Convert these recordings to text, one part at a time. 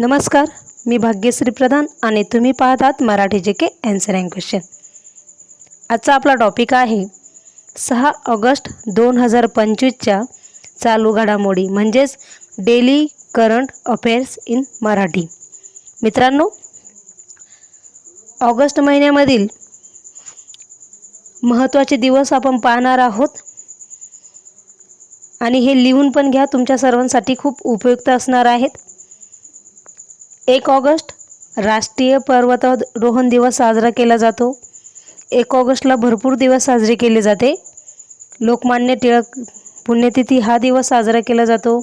नमस्कार मी भाग्यश्री प्रधान आणि तुम्ही पाहतात मराठी जे के अँसर अँड क्वेश्चन आजचा आपला टॉपिक आहे सहा ऑगस्ट दोन हजार पंचवीसच्या चालू घडामोडी म्हणजेच daily current affairs in Marathi. मित्रांनो ऑगस्ट महिन्यामधील महत्त्वाचे दिवस आपण पाहणार आहोत. आणि हे लिहून पण घ्या तुमच्या सर्वांसाठी खूप उपयुक्त असणार आहेत. एक ऑगस्ट राष्ट्रीय पर्वतारोहण दिवस साजरा केला जातो. एक ऑगस्टला भरपूर दिवस साजरे केले जाते. लोकमान्य टिळक पुण्यतिथी हा दिवस साजरा केला जातो.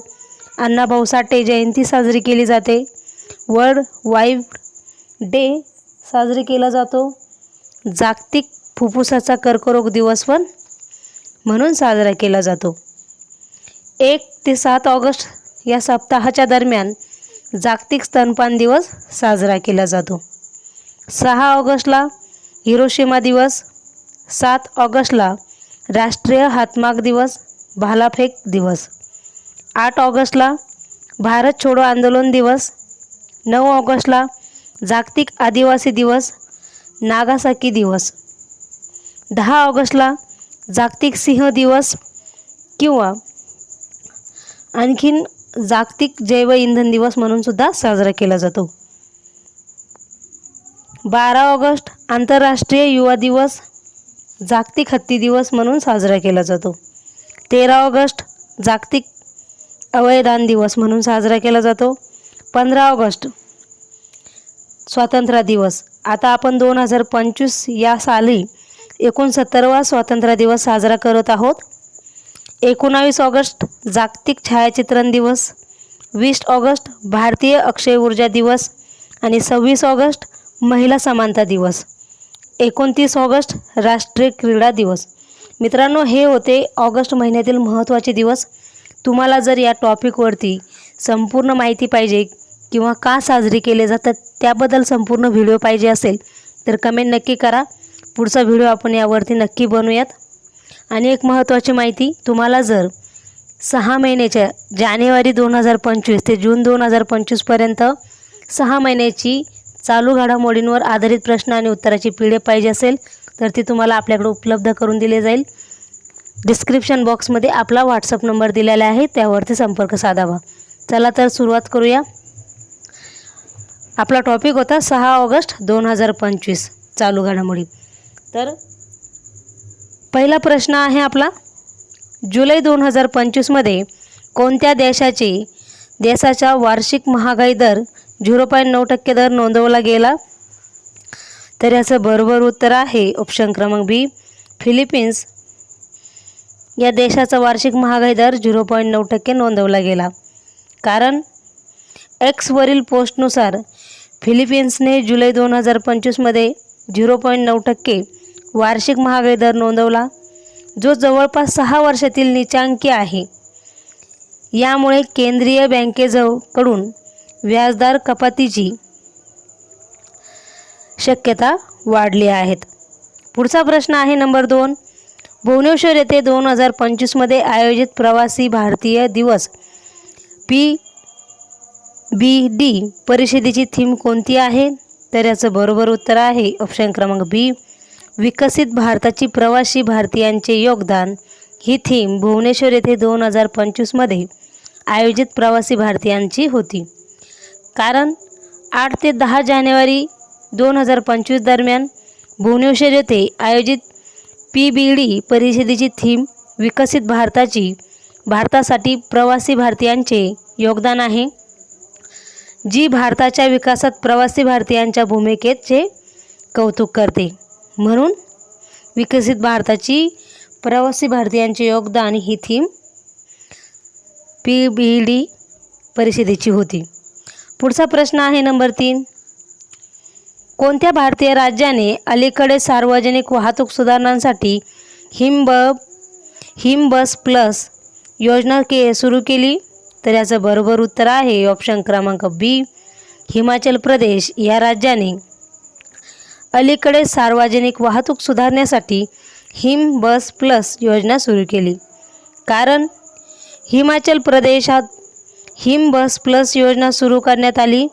अण्णाभाऊ साठे जयंती साजरी केली जाते. वर्ल्ड वाईल्ड डे साजरी केला जातो. जागतिक फुफ्फुसाचा कर्करोग दिवस पण म्हणून साजरा केला जातो. एक ते सात ऑगस्ट या सप्ताहाच्या दरम्यान जागतिक स्तनपान दिवस साजरा केला जातो. सहा ऑगस्टला हिरोशिमा दिवस सात ऑगस्टला राष्ट्रीय हातमाग दिवस भालाफेक दिवस आठ ऑगस्टला भारत छोडो आंदोलन दिवस नऊ ऑगस्टला जागतिक आदिवासी दिवस नागासाकी दिवस दहा ऑगस्टला जागतिक सिंह दिवस किंवा आणखीन जागतिक जैव इंधन दिवस म्हणून सुद्धा साजरा केला जातो. बारा ऑगस्ट आंतरराष्ट्रीय युवा दिवस जागतिक हत्ती दिवस म्हणून साजरा केला जातो. तेरा ऑगस्ट जागतिक अवयदान दिवस म्हणून साजरा केला जातो. पंधरा ऑगस्ट स्वातंत्र्य दिवस. आता आपण दोन हजार पंचवीस या साली एकोणसत्तरवा स्वातंत्र्य दिवस साजरा करत आहोत. एकोणावीस ऑगस्ट जागतिक छायाचित्रण दिवस. वीस ऑगस्ट भारतीय अक्षय ऊर्जा दिवस. आणि सव्वीस ऑगस्ट महिला समानता दिवस. एकोणतीस ऑगस्ट राष्ट्रीय क्रीडा दिवस. मित्रांनो हे होते ऑगस्ट महिन्यातील महत्त्वाचे दिवस. तुम्हाला जर या टॉपिकवरती संपूर्ण माहिती पाहिजे किंवा का साजरी केले जातात त्याबद्दल संपूर्ण व्हिडिओ पाहिजे असेल तर कमेंट नक्की करा. पुढचा व्हिडिओ आपण यावरती नक्की बनवूयात. आणि एक महत्त्वाची माहिती तुम्हाला जर सहा महिन्याच्या जानेवारी दोन हजार पंचवीस ते जून दोन हजार पंचवीसपर्यंत सहा महिन्याची चालू घडामोडींवर आधारित प्रश्न आणि उत्तराची पी डी पाहिजे असेल तर ती तुम्हाला आपल्याकडे उपलब्ध करून दिली जाईल. डिस्क्रिप्शन बॉक्समध्ये आपला व्हॉट्सअप नंबर दिलेला आहे त्यावरती संपर्क साधावा. चला तर सुरुवात करूया. आपला टॉपिक होता सहा ऑगस्ट दोन हजार पंचवीस चालू घडामोडी. तर पहिला प्रश्न आहे आपला. जुलै दोन हजार पंचवीसमध्ये कोणत्या देशाची देशाचा वार्षिक महागाई दर झिरो पॉईंट नऊ टक्के दर नोंदवला गेला? तर याचं बरोबर उत्तर आहे ऑप्शन क्रमांक बी फिलिपिन्स या देशाचा वार्षिक महागाई दर झिरो पॉईंट नऊ टक्के नोंदवला गेला. कारण एक्सवरील पोस्टनुसार फिलिपिन्सने जुलै दोन हजार पंचवीसमध्ये झिरो पॉईंट नऊ टक्के वार्षिक महागाई दर नोंदवला जो जवळपास सहा वर्षातील निचांकी आहे. यामुळे केंद्रीय बँकेजकडून व्याजदर कपातीची शक्यता वाढली आहेत. पुढचा प्रश्न आहे नंबर दोन. भुवनेश्वर येथे दोन हजार पंचवीसमध्ये आयोजित Pravasi Bharatiya Divas P B D परिषदेची थीम कोणती आहे? तर याचं बरोबर उत्तर आहे ऑप्शन क्रमांक बी. विकसित भारताची प्रवासी भारतीयांचे योगदान ही थीम भुवनेश्वर येथे दोन हजार पंचवीसमध्ये आयोजित प्रवासी भारतीयांची होती. कारण आठ ते दहा जानेवारी दोन हजार पंचवीस दरम्यान भुवनेश्वर येथे आयोजित पी बी डी परिषदेची थीम विकसित भारताची भारतासाठी प्रवासी भारतीयांचे योगदान आहे जी भारताच्या विकासात प्रवासी भारतीयांच्या भूमिकेचे कौतुक करते. म्हणून विकसित भारताची प्रवासी भारतीयांचे योगदान ही थीम पी बी डी परिषदेची होती. पुढचा प्रश्न आहे नंबर तीन. कोणत्या भारतीय राज्याने अलीकडे सार्वजनिक वाहतूक सुधारणांसाठी हिमब हिमबस प्लस योजना के सुरू केली? तर याचं बरोबर उत्तर आहे ऑप्शन क्रमांक बी हिमाचल प्रदेश. या राज्याने अलीकडे सार्वजनिक वाहतूक सुधारण्यासाठी हिम बस प्लस योजना सुरू केली. कारण हिमाचल प्रदेशात हिम बस प्लस योजना सुरू करण्यात आली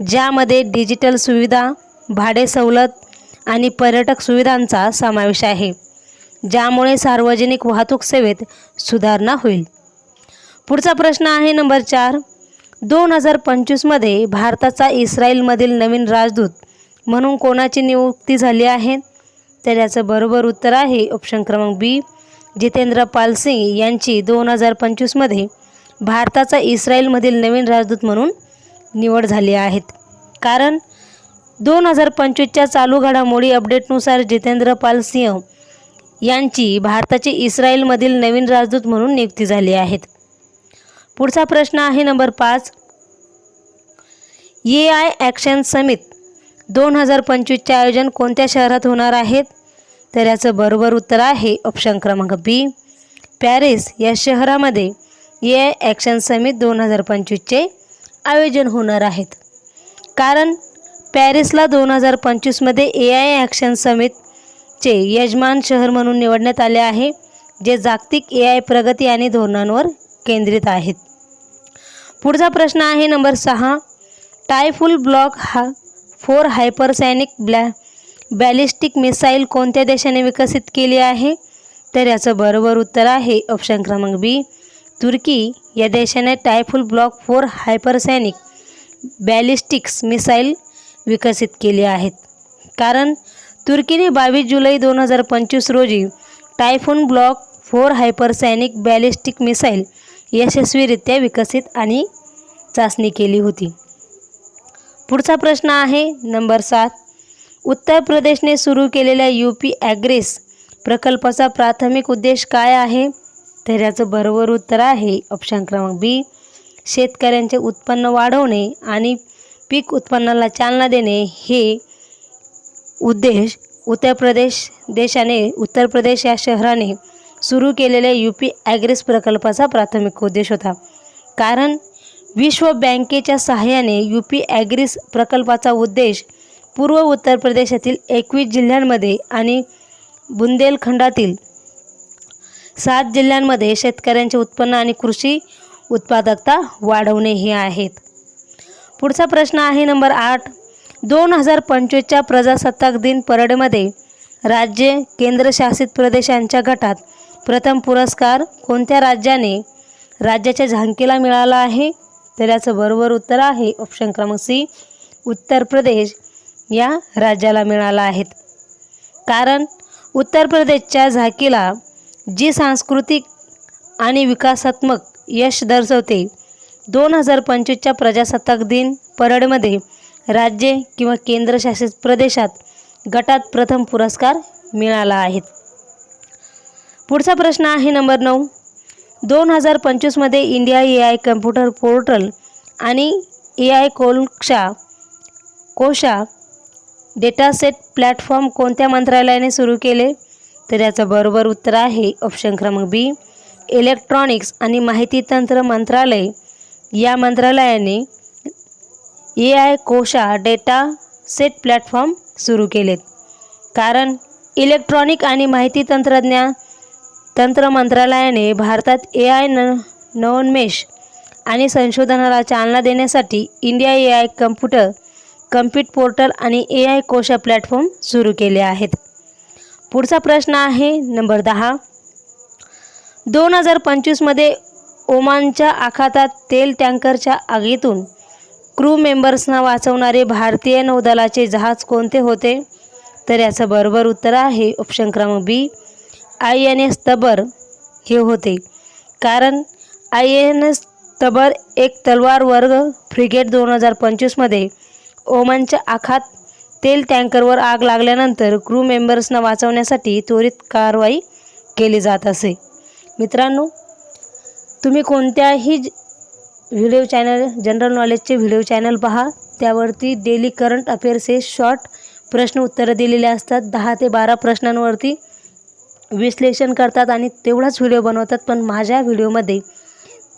ज्यामध्ये डिजिटल सुविधा भाडे सवलत आणि पर्यटक सुविधांचा समावेश आहे ज्यामुळे सार्वजनिक वाहतूक सेवेत सुधारणा होईल. पुढचा प्रश्न आहे नंबर चार. दोन हजार पंचवीसमध्ये भारताचा इस्रायलमधील नवीन राजदूत म्हणून कोणाची नियुक्ती झाली आहे? तर याचं बरोबर उत्तर आहे ऑप्शन क्रमांक बी जितेंद्र पाल सिंग यांची दोन हजार पंचवीसमध्ये भारताचा इस्रायलमधील नवीन राजदूत म्हणून निवड झाली आहेत. कारण दोन हजार पंचवीसच्या चालू घडामोडी अपडेटनुसार जितेंद्र पाल सिंह यांची भारताची इस्रायलमधील नवीन राजदूत म्हणून नियुक्ती झाली आहेत. पुढचा प्रश्न आहे नंबर पाच. ए आय ॲक्शन समित दोन हजार पंचवीसचे आयोजन कोणत्या शहरात होणार आहेत? तर याचं बरोबर उत्तर आहे ऑप्शन क्रमांक बी पॅरिस या शहरामध्ये ए आय ॲक्शन समिट दोन हजार पंचवीसचे आयोजन होणार आहेत. कारण पॅरिसला दोन हजार पंचवीसमध्ये ए आय ॲक्शन समिटचे यजमान शहर म्हणून निवडण्यात आले आहे जे जागतिक ए आय प्रगती आणि धोरणांवर केंद्रित आहेत. पुढचा प्रश्न आहे नंबर सहा. टायफुल ब्लॉक हा फोर हायपरसॅनिक ब्लॅ बॅलिस्टिक मिसाईल कोणत्या देशाने विकसित केली आहे? तर याचं बरोबर उत्तर आहे ऑप्शन क्रमांक बी तुर्की. या देशाने Tayfun block four hypersonic ballistics missile विकसित केली आहेत. कारण तुर्कीने बावीस जुलै दोन हजार पंचवीस रोजी Tayfun block four hypersonic ballistic missile यशस्वीरित्या विकसित आणि चाचणी केली होती. पुढचा प्रश्न आहे नंबर सात. उत्तर प्रदेशने सुरू केलेल्या यू पी ॲग्रेस प्रकल्पाचा प्राथमिक उद्देश काय आहे? तर याचं बरोबर उत्तर आहे ऑप्शन क्रमांक बी. शेतकऱ्यांचे उत्पन्न वाढवणे आणि पीक उत्पन्नाला चालना देणे हे उद्देश उत्तर प्रदेश देशाने उत्तर प्रदेश या शहराने सुरू केलेल्या यू पी ॲग्रेस प्रकल्पाचा प्राथमिक उद्देश होता. कारण विश्व बँकेच्या सहाय्याने यू पी ॲग्रिस प्रकल्पाचा उद्देश पूर्व उत्तर प्रदेशातील एकवीस जिल्ह्यांमध्ये आणि बुंदेलखंडातील सात जिल्ह्यांमध्ये शेतकऱ्यांचे उत्पन्न आणि कृषी उत्पादकता वाढवणे हे आहेत. पुढचा प्रश्न आहे नंबर आठ. दोन हजार पंचवीसच्या प्रजासत्ताक दिन परेडमध्ये राज्य केंद्रशासित प्रदेशांच्या गटात प्रथम पुरस्कार कोणत्या राज्याने राज्याच्या झांकीला मिळाला आहे? तर याचं बरोबर उत्तर आहे ऑप्शन क्रमांक सी उत्तर प्रदेश. या राज्याला मिळाला आहेत. कारण उत्तर प्रदेशच्या झाकीला जी सांस्कृतिक आणि विकासात्मक यश दर्शवते दोन हजार पंचवीसच्या प्रजासत्ताक दिन परेडमध्ये राज्ये किंवा केंद्रशासित प्रदेशात गटात प्रथम पुरस्कार मिळाला आहेत पुढचा प्रश्न आहे नंबर नऊ. दोन हजार पंचवीसमध्ये India A I computer portal आणि ए आय कोलक्षा कोशा डेटासेट प्लॅटफॉर्म कोणत्या मंत्रालयाने सुरू केले? तर याचं बरोबर उत्तर आहे ऑप्शन क्रमांक बी इलेक्ट्रॉनिक्स आणि माहिती तंत्र मंत्रालय. या मंत्रालयाने A I Kosha data set platform सुरू केलेत. कारण इलेक्ट्रॉनिक आणि माहिती तंत्रज्ञान तंत्र मंत्रालयाने भारतात ए आय न नवोन्मेष आणि संशोधनाला चालना देण्यासाठी India A I computer compute portal आणि ए आय कोशा प्लॅटफॉर्म सुरू केले आहेत. पुढचा प्रश्न आहे नंबर दहा. दोन हजार पंचवीसमध्ये ओमानच्या आखातात तेल टँकरच्या आगीतून क्रू मेंबर्सना वाचवणारे भारतीय नौदलाचे जहाज कोणते होते? तर याचं बरोबर उत्तर आहे ऑप्शन क्रमांक B. I N S Tabar हे होते. कारण आय एन एस तबर एक तलवार वर्ग फ्रिगेट दोन हजार पंचवीसमध्ये ओमानच्या आखात तेल टँकरवर आग लागल्यानंतर क्रू मेंबर्सना वाचवण्यासाठी त्वरित कारवाई केली जात असे. मित्रांनो तुम्ही कोणत्याही ज- व्हिडिओ चॅनल जनरल नॉलेजचे व्हिडिओ चॅनल पहा. त्यावरती डेली करंट अफेअर्स हे शॉर्ट प्रश्न उत्तरं दिलेले असतात. दहा ते बारा प्रश्नांवरती विश्लेषण करतात आणि तेवढाच व्हिडिओ बनवतात पण माझ्या व्हिडिओमध्ये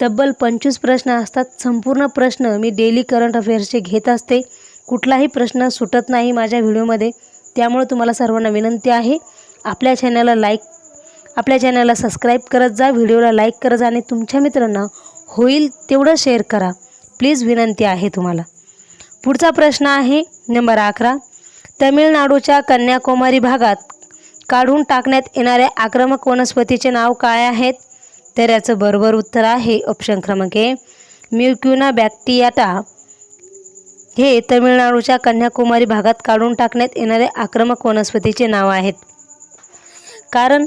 तब्बल पंचवीस प्रश्न असतात. संपूर्ण प्रश्न मी डेली करंट अफेअर्सचे घेत असते. कुठलाही प्रश्न सुटत नाही माझ्या व्हिडिओमध्ये. त्यामुळे तुम्हाला सर्वांना विनंती आहे आपल्या चॅनलला लाईक आपल्या चॅनलला सबस्क्राईब करत जा व्हिडिओला लाईक करत जा आणि तुमच्या मित्रांना होईल तेवढं शेअर करा. प्लीज विनंती आहे तुम्हाला. पुढचा प्रश्न आहे नंबर अकरा. तमिळनाडूच्या कन्याकुमारी भागात काढून टाकण्यात येणाऱ्या आक्रमक वनस्पतीचे नाव काय आहेत? तर याचं बरोबर उत्तर आहे ऑप्शन क्रमांक ए. म्युक्युना बॅक्टियाटा. हे तमिळनाडूच्या कन्याकुमारी भागात काढून टाकण्यात येणारे आक्रमक वनस्पतीचे नाव आहेत. कारण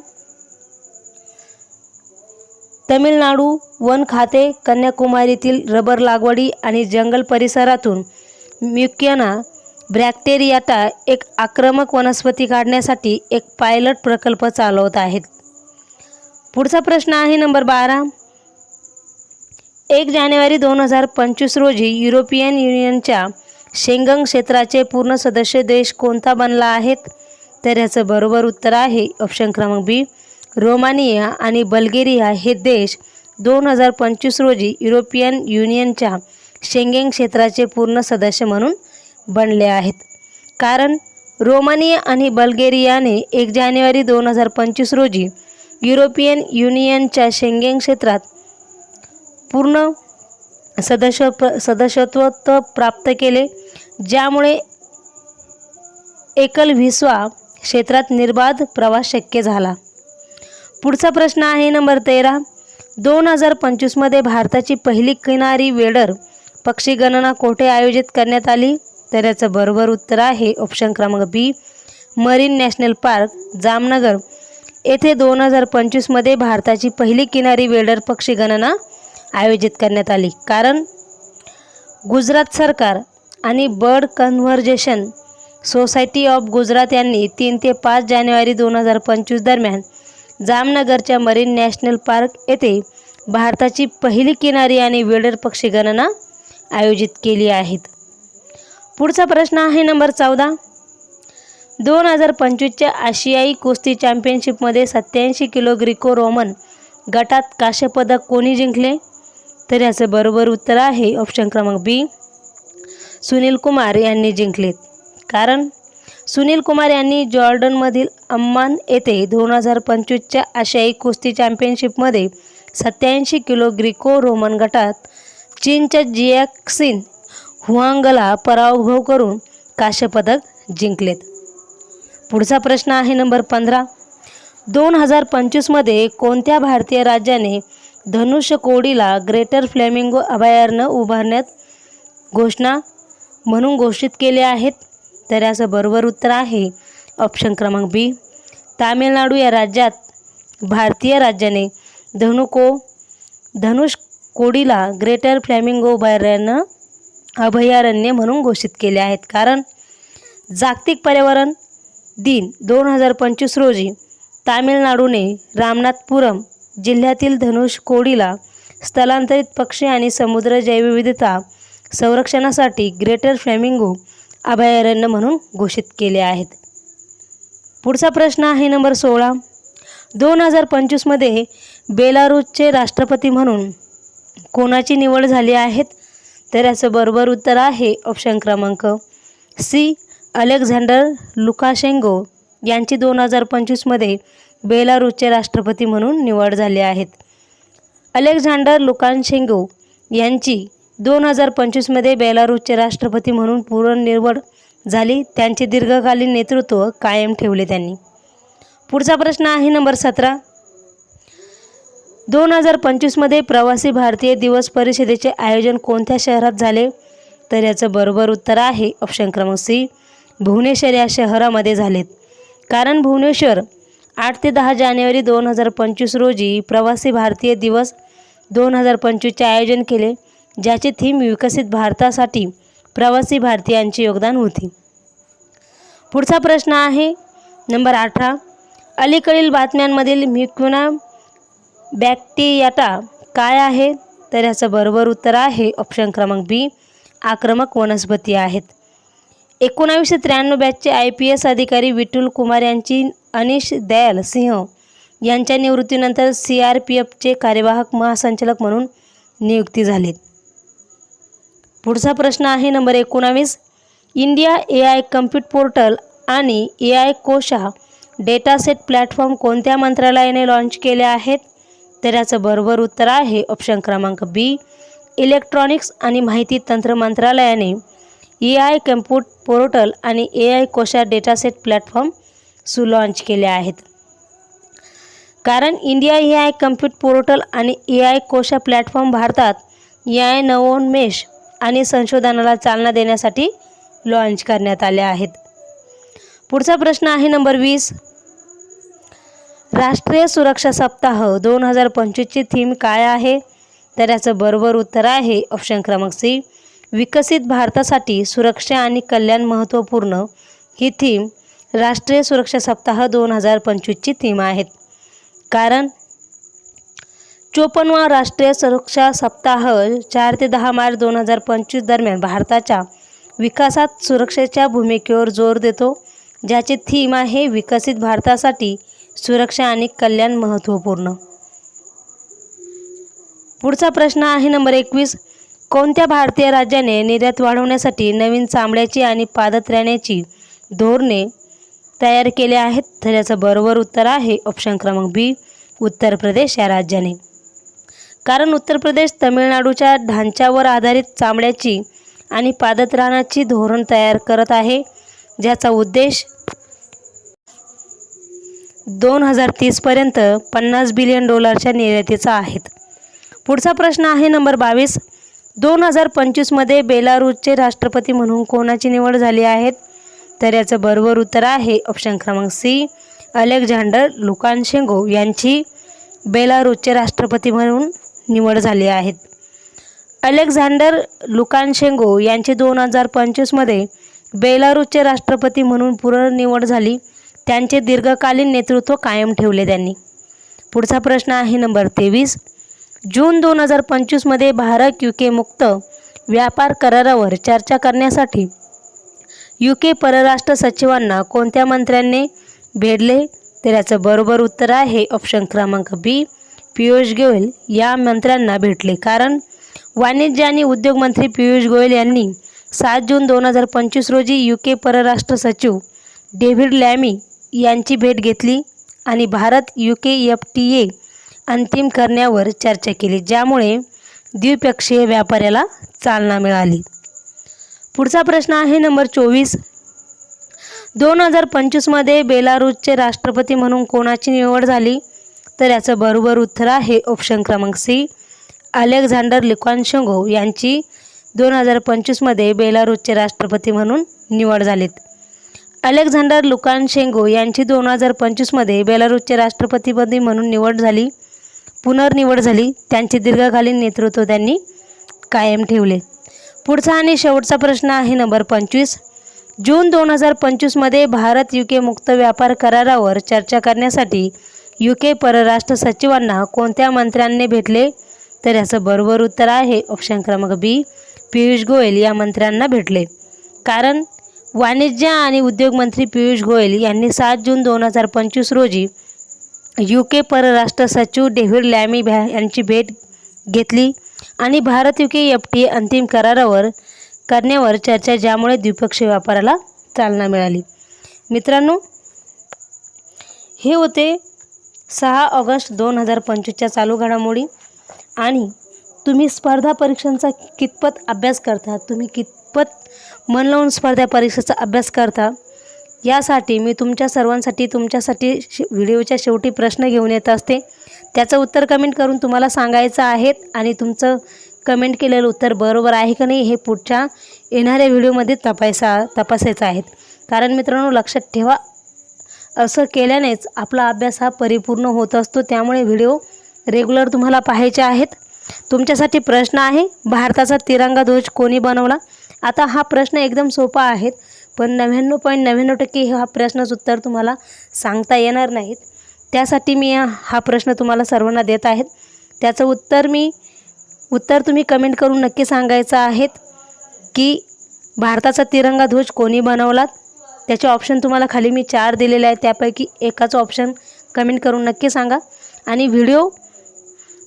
तमिळनाडू वन खाते कन्याकुमारीतील रबर लागवडी आणि जंगल परिसरातून म्युक्याना ब्रॅक्टेरियाटा एक आक्रमक वनस्पती काढण्यासाठी एक पायलट प्रकल्प चालवत आहेत. पुढचा प्रश्न आहे नंबर बारा. एक जानेवारी दोन हजार पंचवीस रोजी युरोपियन युनियनच्या शेंगंग क्षेत्राचे पूर्ण सदस्य देश कोणता बनला आहेत? तर याचं बरोबर उत्तर आहे ऑप्शन क्रमांक बी रोमानिया आणि बल्गेरिया हे देश दोन हजार पंचवीस रोजी युरोपियन युनियनच्या शेंगेंग क्षेत्राचे पूर्ण सदस्य म्हणून बनले आहेत. कारण रोमानिया आणि बल्गेरियाने एक जानेवारी दोन हजार पंचवीस रोजी युरोपियन युनियनच्या शेंगेंग क्षेत्रात पूर्ण सदस्य सदस्यत्व प्राप्त केले ज्यामुळे एकल व्हिस्वा क्षेत्रात निर्बाध प्रवास शक्य झाला. पुढचा प्रश्न आहे नंबर तेरा. दोन हजार पंचवीसमध्ये भारताची पहिली किनारी वेडर पक्षी गणना कोठे आयोजित करण्यात आली? तर याचं बरोबर उत्तर आहे. ऑप्शन क्रमांक B marine national park Jamnagar. येथे दोन हजार पंचवीसमध्ये भारताची पहिली किनारी वेडर पक्षी गणना आयोजित करण्यात आली. कारण गुजरात सरकार आणि bird conservation society of Gujarat यांनी तीन ते पाच जानेवारी दोन हजार पंचवीस दरम्यान जामनगरच्या मरीन नॅशनल पार्क येथे भारताची पहिली किनारी आणि वेडर पक्षी गणना आयोजित केली आहेत. पुढचा प्रश्न आहे नंबर चौदा. दोन हजार पंचवीसच्या आशियाई कुस्ती चॅम्पियनशिपमध्ये सत्याऐंशी किलो ग्रिको रोमन गटात काश्यपदक कोणी जिंकले? तर याचं बरोबर उत्तर आहे ऑप्शन क्रमांक बी सुनील कुमार यांनी जिंकलेत. कारण सुनील कुमार यांनी जॉर्डनमधील अम्मान येथे दोन हजार पंचवीसच्या आशियाई कुस्ती चॅम्पियनशिपमध्ये सत्याऐंशी किलो ग्रिको रोमन गटात चीनच्या जियाक्सिन हुआंगला पराभव करून काश्यपदक जिंकलेत. पुढचा प्रश्न आहे नंबर पंधरा. दोन हजार पंचवीसमध्ये कोणत्या भारतीय राज्याने धनुष्य कोडीला ग्रेटर फ्लेमिंगो अभयारण्य उभारण्यात घोषणा म्हणून घोषित केले आहेत? तर याचं बरोबर उत्तर आहे ऑप्शन क्रमांक बी. तामिळनाडू या राज्यात भारतीय राज्याने धनुको धनुष कोडीला ग्रेटर फ्लॅमिंगो अभयारण्य अभयारण्य म्हणून घोषित केले आहेत. कारण जागतिक पर्यावरण दिन दोन हजार पंचवीस रोजी तामिळनाडूने रामनाथपुरम जिल्ह्यातील धनुष कोडीला स्थलांतरित पक्षी आणि समुद्र जैवविविधता संरक्षणासाठी ग्रेटर फ्लॅमिंगो अभयारण्य म्हणून घोषित केले आहेत. पुढचा प्रश्न आहे नंबर सोळा. दोन हजार पंचवीसमध्ये बेलारूसचे राष्ट्रपती म्हणून कोणाची निवड झाली आहेत तर याचं बरोबर उत्तर आहे ऑप्शन क्रमांक सी अलेक्झांडर लुकाशेंगो यांची दोन हजार पंचवीसमध्ये बेलारूसचे राष्ट्रपती म्हणून निवड झाली आहेत. अलेक्झांडर लुकाशेंगो यांची दोन हजार पंचवीसमध्ये बेलारूसचे राष्ट्रपती म्हणून पुनर्निवड झाली. त्यांचे दीर्घकालीन नेतृत्व कायम ठेवले त्यांनी. पुढचा प्रश्न आहे नंबर सतरा. दोन हजार पंचवीसमध्ये प्रवासी भारतीय दिवस परिषदेचे आयोजन कोणत्या शहरात झाले? तर याचं बरोबर उत्तर आहे ऑप्शन क्रमांक सी भुवनेश्वर या शहरामध्ये झालेत. कारण भुवनेश्वर आठ ते दहा जानेवारी दोन हजार पंचवीस रोजी प्रवासी भारतीय दिवस दोन हजार पंचवीसचे आयोजन केले ज्याची थीम विकसित भारतासाठी प्रवासी भारतीयांचे योगदान होते. पुढचा प्रश्न आहे नंबर अठरा. अलीकडील बातम्यांमधील मिक्युना बॅक्टेरियाटा काय आहे? तर याचं बरोबर उत्तर आहे ऑप्शन क्रमांक बी आक्रमक वनस्पती आहेत. एकोणावीसशे त्र्याण्णव बॅचचे आय पी एस अधिकारी विठुल कुमार यांची अनिश दयाल सिंह यांच्या निवृत्तीनंतर सी आर पी एफचे कार्यवाहक महासंचालक म्हणून नियुक्ती झाली. पुढचा प्रश्न आहे नंबर एकोणावीस. India A I compute portal आणि A I Kosha dataset platform कोणत्या मंत्रालयाने लॉन्च केले आहेत? तर याचं बरोबर उत्तर आहे ऑप्शन क्रमांक बी इलेक्ट्रॉनिक्स आणि माहिती तंत्र मंत्रालयाने ए आय कम्प्यूट पोर्टल आणि A I Kosha dataset platform सु लॉन्च केले आहेत. कारण India A I compute portal आणि ए आय कोशा प्लॅटफॉर्म भारतात ए आय नवोन्मेष आणि संशोधनाला चालना देण्यासाठी लॉन्च करण्यात आले आहेत. पुढचा प्रश्न आहे नंबर वीस. राष्ट्रीय सुरक्षा सप्ताह दोन हजार पंचवीसची थीम काय आहे? तर याचं बरोबर उत्तर आहे ऑप्शन क्रमांक सी विकसित भारतासाठी सुरक्षा आणि कल्याण महत्त्वपूर्ण. ही थीम राष्ट्रीय सुरक्षा सप्ताह दोन हजार पंचवीसची थीम आहेत कारण चोपन्नवा राष्ट्रीय सुरक्षा सप्ताह चार ते दहा मार्च दोन हजार पंचवीस दरम्यान भारताच्या विकासात सुरक्षेच्या भूमिकेवर जोर देतो. ज्याची थीम आहे विकसित भारतासाठी सुरक्षा आणि कल्याण महत्त्वपूर्ण. पुढचा प्रश्न आहे नंबर एकवीस. कोणत्या भारतीय राज्याने निर्यात वाढवण्यासाठी नवीन चामड्याची आणि पादत्राण्याची धोरणे तयार केले आहेत? तर याचं बरोबर उत्तर आहे ऑप्शन क्रमांक बी उत्तर प्रदेश या राज्याने. कारण उत्तर प्रदेश तमिळनाडूच्या ढांच्यावर आधारित चामड्याची आणि पादत्राणाची धोरण तयार करत आहे ज्याचा उद्देश दोन हजार तीसपर्यंत पन्नास बिलियन डॉलरच्या निर्यातीचा आहेत. पुढचा प्रश्न आहे नंबर बावीस. दोन हजार पंचवीसमध्ये बेलारूसचे राष्ट्रपती म्हणून कोणाची निवड झाली आहे? तर याचं बरोबर उत्तर आहे ऑप्शन क्रमांक सी अलेक्झांडर लुकानशेंगो यांची बेलारूसचे राष्ट्रपती म्हणून निवड झाली आहेत अलेक्झांडर लुकानशेंगो यांची दोन हजार पंचवीसमध्ये बेलारूसचे राष्ट्रपती म्हणून पुनर्निवड झाली. त्यांचे दीर्घकालीन नेतृत्व कायम ठेवले त्यांनी. पुढचा प्रश्न आहे नंबर तेवीस. जून दोन हजार पंचवीसमध्ये भारत यू के मुक्त व्यापार करारावर चर्चा करण्यासाठी यू के परराष्ट्र सचिवांना कोणत्या मंत्र्यांनी भेटले? तर याचं बरोबर उत्तर आहे ऑप्शन क्रमांक बी पियुष गोयल. या मंत्र्यांना भेटले. कारण वाणिज्य आणि उद्योग मंत्री पियुष गोयल यांनी सात जून दोन हजार पंचवीस रोजी यू के परराष्ट्र सचिव डेव्हिड लॅमी यांची भेट घेतली आणि Bharat U K F T A अंतिम करण्यावर चर्चा केली ज्यामुळे द्विपक्षीय व्यापाराला चालना मिळाली. पुढचा प्रश्न आहे नंबर चोवीस. दोन हजार पंचवीसमध्ये बेलारूसचे राष्ट्रपती म्हणून कोणाची निवड झाली? तर याचं बरोबर उत्तर आहे ऑप्शन क्रमांक सी. अलेक्झांडर लिक्वानशंगो यांची दोन हजार पंचवीसमध्ये बेलारूसचे राष्ट्रपती म्हणून निवड झालीत. अलेक्झांडर लुकानशेंगो यांची दोन हजार पंचवीसमध्ये बेलारूसचे राष्ट्रपतीपदी म्हणून निवड झाली पुनर्निवड झाली. त्यांचे दीर्घकालीन नेतृत्व त्यांनी कायम ठेवले. पुढचा आणि शेवटचा प्रश्न आहे नंबर पंचवीस. जून दोन हजार पंचवीसमध्ये भारत यू के मुक्त व्यापार करारावर चर्चा करण्यासाठी यू के परराष्ट्र सचिवांना कोणत्या मंत्र्यांनी भेटले? तर याचं बरोबर उत्तर आहे ऑप्शन क्रमांक बी पियुष गोयल या मंत्र्यांना भेटले. कारण वाणिज्य आणि उद्योग मंत्री पियुष गोयल यांनी सात जून दोन हजार पंचवीस रोजी यू के परराष्ट्र सचिव डेव्हिड लॅमी भ्या यांची भेट घेतली आणि Bharat U K F T अंतिम करारावर करण्यावर चर्चा ज्यामुळे द्विपक्षीय व्यापाराला चालना मिळाली. मित्रांनो हे होते सहा ऑगस्ट दोन हजार पंचवीसच्या चालू घडामोडी आणि तुम्ही स्पर्धा परीक्षांचा कितपत अभ्यास करता तुम्ही कितपत मन लावून स्पर्धा परीक्षेचा अभ्यास करता. यासाठी मी तुमच्या सर्वांसाठी तुमच्यासाठी शे व्हिडिओच्या शेवटी प्रश्न घेऊन येत असते. त्याचं उत्तर कमेंट करून तुम्हाला सांगायचं आहे आणि तुमचं कमेंट केलेलं उत्तर बरोबर आहे का नाही हे पुढच्या येणाऱ्या व्हिडिओमध्ये तपासा तपासायचं आहेत कारण मित्रांनो लक्षात ठेवा असं केल्यानेच आपला अभ्यास हा परिपूर्ण होत असतो. त्यामुळे व्हिडिओ रेग्युलर तुम्हाला पाहायचे आहेत. तुमच्यासाठी प्रश्न आहे भारताचा तिरंगा ध्वज कोणी बनवला? आता हा प्रश्न एकदम सोपा आहे पण नव्याण्णव पॉईंट नव्याण्णव टक्के हा प्रश्नाचं उत्तर तुम्हाला सांगता येणार नाहीत. त्यासाठी मी हा प्रश्न तुम्हाला सर्वांना देत आहेत. त्याचं उत्तर मी उत्तर तुम्ही कमेंट करून नक्की सांगायचं आहेत की भारताचा तिरंगा ध्वज कोणी बनवलात? त्याचे ऑप्शन तुम्हाला खाली मी चार दिलेले आहेत. त्यापैकी एकाचं ऑप्शन कमेंट करून नक्की सांगा. आणि व्हिडिओ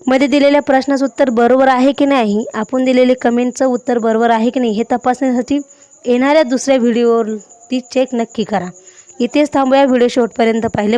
मध्ये दिलेल्या प्रश्नाचं उत्तर बरोबर आहे की नाही? आपण दिलेले कमेंटचं उत्तर बरोबर आहे की नाही हे तपासण्यासाठी येणाऱ्या दुसऱ्या व्हिडिओवरती चेक नक्की करा. इथेच थांबूया. व्हिडिओ शेवटपर्यंत पाहिले